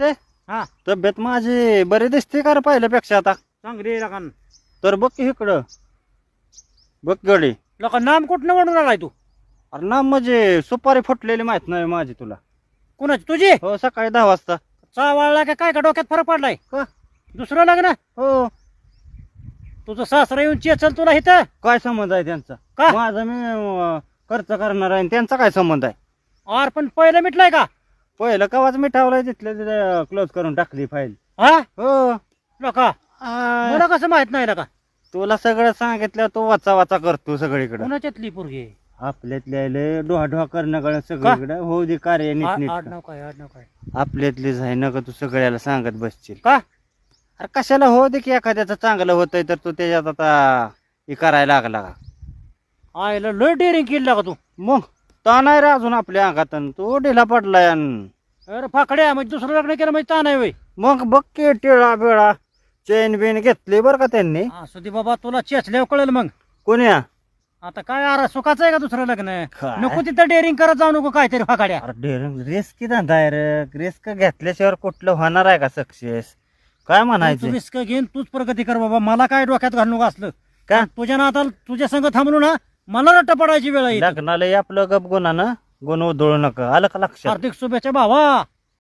ते हा. तब्येत माझी बरी दिसते का रे पहिल्यापेक्षा आता? चांगली आहे तर बघ की इकडं. बघ गडी. लका नाम कुठनं म्हणून आलाय तू? अरे ना म्हणजे सुपारी फुटलेली माहीत नाही माझी तुला. कुणाची? तुझी? हो सकाळी दहा वाजता. चावाळला का काय का डोक्यात फरक पडलाय? का? दुसरं लग्न? हो. तुझं सासरा येऊन चेचल तुला इथं? काय संबंध आहे त्यांचा? का? माझा मी अं, खर्च करणार आहे आणि त्यांचा काय संबंध आहे? आर पण पहिलं मिटलाय का? पहिलं कवाच मिठावलाय तिथलं तिथे क्लोज करून टाकली फाईल हा? हो. लका आ, मला कसं माहीत नाही लका तुला सगळं सांगितलं तो वाचा वाचा करतो सगळीकडे. कुणाच्यातली पोरगी? आपल्यातले डोहा डोहा करणं कळ सगळीकडे. हो दे कार्य नीट नीट काय काय आपल्यातलीच आहे नका तू सगळ्याला सांगत बसशील. का? अरे कशाला? हो दे की एखाद्याचं चांगलं होतंय तर तू त्याच्यात आता हे करायला लागला का? आयला लय डेअरिंग केली का तू. मग? ता नाही रे अजून आपल्या अंगात अन तू ढिला पडलाय अन. अरे फाकड्या म्हणजे दुसरं लग्न केलं म्हणजे ता नाही वय मग बघ की टिळा बिळा चेन बिन घेतली बरं का त्यांनी? असू दे बाबा तुला चेचल्यावर कळेल मग. कोण्या? आता काय अरे सुखाचं आहे का दुसरं लग्न? काय? नको तिथं डेअरिंग करत जाऊ नको काहीतरी फाकाड्या. अरे रिस्क धंदा आहे रे? रिस्क घेतल्याशिवाय कुठलं होणार आहे का सक्सेस काय म्हणायचं? रिस्क घेऊन तूच प्रगती कर बाबा. मला काय डोक्यात घालू नको असलं. का? तुझ्या नाताला तुझ्या संग थांबलो ना मला रट्ट पडायची वेळ येईल लग्नाला आपलं गप गुणानं गुण उधळू नका. आलं का लक्षात? हार्दिक शुभेच्छा भावा.